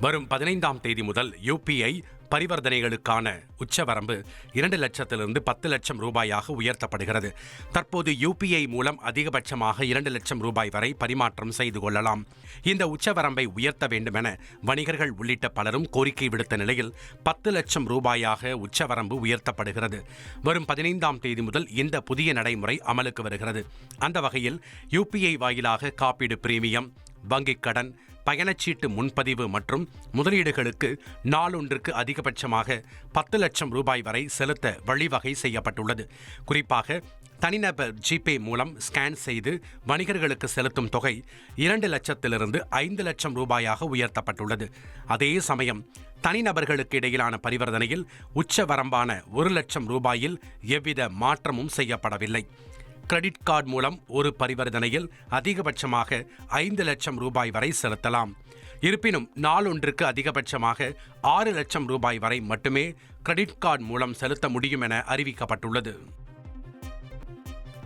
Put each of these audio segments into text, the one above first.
வரும் பதினைந்தாம் தேதி முதல் யூபிஐ பரிவர்த்தனைகளுக்கான உச்சவரம்பு இரண்டு லட்சத்திலிருந்து பத்து லட்சம் ரூபாயாக உயர்த்தப்படுகிறது. தற்போது யூபிஐ மூலம் அதிகபட்சமாக இரண்டு லட்சம் ரூபாய் வரை பரிமாற்றம் செய்து கொள்ளலாம். இந்த உச்சவரம்பை உயர்த்த வேண்டுமென வணிகர்கள் உள்ளிட்ட பலரும் கோரிக்கை விடுத்த நிலையில் பத்து லட்சம் ரூபாயாக உச்சவரம்பு உயர்த்தப்படுகிறது. வரும் பதினைந்தாம் தேதி முதல் இந்த புதிய நடைமுறை அமலுக்கு வருகிறது. அந்த வகையில் யூபிஐ வாயிலாக காப்பீடு பிரீமியம் வங்கிக் கடன் பயணச்சீட்டு முன்பதிவு மற்றும் முதலீடுகளுக்கு நாளொன்றுக்கு அதிகபட்சமாக பத்து லட்சம் ரூபாய் வரை செலுத்த வழிவகை செய்யப்பட்டுள்ளது. குறிப்பாக தனிநபர் ஜிபே மூலம் ஸ்கேன் செய்து வணிகர்களுக்கு செலுத்தும் தொகை இரண்டு லட்சத்திலிருந்து ஐந்து லட்சம் ரூபாயாக உயர்த்தப்பட்டுள்ளது. அதே சமயம் தனிநபர்களுக்கு இடையிலான பரிவர்த்தனையில் உச்ச வரம்பான ஒரு லட்சம் ரூபாயில் எவ்வித மாற்றமும் செய்யப்படவில்லை. கிரெடிட் கார்டு மூலம் ஒரு பரிவர்த்தனையில் அதிகபட்சமாக ஐந்து லட்சம் ரூபாய் வரை செலுத்தலாம். இருப்பினும் நாளொன்றுக்கு அதிகபட்சமாக ஆறு லட்சம் ரூபாய் வரை மட்டுமே கிரெடிட் கார்டு மூலம் செலுத்த முடியும் என அறிவிக்கப்பட்டுள்ளது.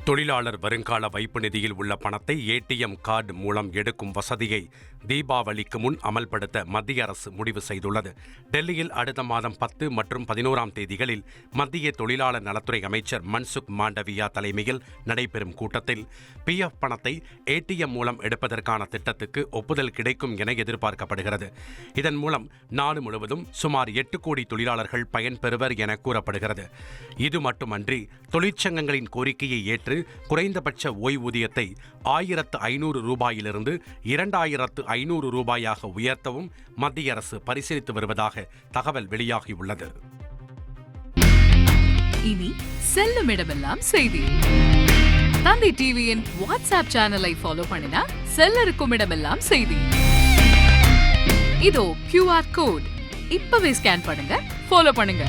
தொழிலாளர் வருங்கால வைப்பு நிதியில் உள்ள பணத்தை ஏடிஎம் கார்டு மூலம் எடுக்கும் வசதியை தீபாவளிக்கு முன் அமல்படுத்த மத்திய அரசு முடிவு செய்துள்ளது. டெல்லியில் அடுத்த மாதம் பத்து மற்றும் பதினோராம் தேதிகளில் மத்திய தொழிலாளர் நலத்துறை அமைச்சர் மன்சுக் மாண்டவியா தலைமையில் நடைபெறும் கூட்டத்தில் பிஎஃப் பணத்தை ஏடிஎம் மூலம் எடுப்பதற்கான திட்டத்துக்கு ஒப்புதல் கிடைக்கும் என எதிர்பார்க்கப்படுகிறது. இதன் மூலம் நாடு முழுவதும் சுமார் எட்டு கோடி தொழிலாளர்கள் பயன்பெறுவர் என கூறப்படுகிறது. இது மட்டுமன்றி தொழிற்சங்கங்களின் கோரிக்கையை ஏற்று குறைந்தபட்ச ஓய்வூதியத்தை ஆயிரத்து ஐநூறு ரூபாயிலிருந்து இரண்டாயிரத்து ஐநூறு ரூபாயாக உயர்த்தவும் மத்திய அரசு பரிசீலித்து வருவதாக தகவல் வெளியாகியுள்ளது. இனி செல்லும் இடமெல்லாம் செய்தி. தந்தி டிவியின் வாட்ஸ்அப் சேனலை ஃபாலோ பண்ணினா செல்ல இருக்கும் இடமெல்லாம் செய்தி. இதோ கியூஆர் கோட் இப்பவே ஸ்கேன் பண்ணுங்க ஃபாலோ பண்ணுங்க.